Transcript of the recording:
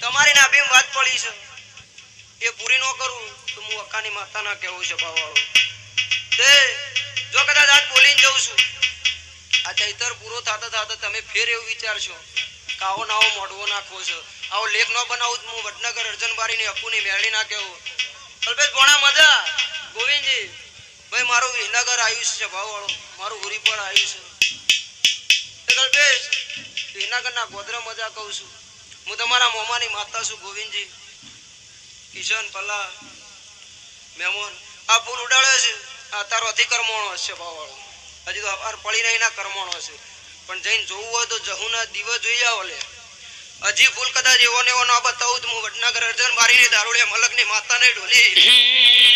તમારી નાભીમ વાત પડી છે. એ પૂરી ન કરું તો હું અક્કાની માતાના કહેવું છે ભાવવાળો તે જો કદાચ આજ બોલીને જઉં છું. આ ચૈતર પૂરો થતા થતા તમે ફેર એવું વિચારશો. કાવો નાવો મોઢવો નાખવો છે. આવો લેખ ન બનાવું હું વડનગર અર્જનબારીની અપુની મેળડી ના કહેવું. અલ્પેશ, ભોણા, મજા? ગોવિંદજી, ભાઈ, મારું વિનગર આવ્યું છે ભાવવાળો મારું હુરી પણ આવ્યું છે કલ્પેશ વિનગરના ગોધરા મજા કહું છું. હું તમારા મોમાની માતા છું, ગોવિંદજી. કિશન પલ્લા મેમોન, આ ફૂલ ઉડાડે છે. આ તારો કર્મોણો હશે ભાવવાળો હજી તો અપાર પડી નહીં ના કર્મોણો હશે. પણ જઈને જોવું હોય તો જહુના દિવસ જોઈ આવો લે. હજી ફૂલ કદાચ એવો ને એવો ના બતાવું તો હું વડનગર અર્જન મારીને દારૂડે મલકની માતાને ઢોલી.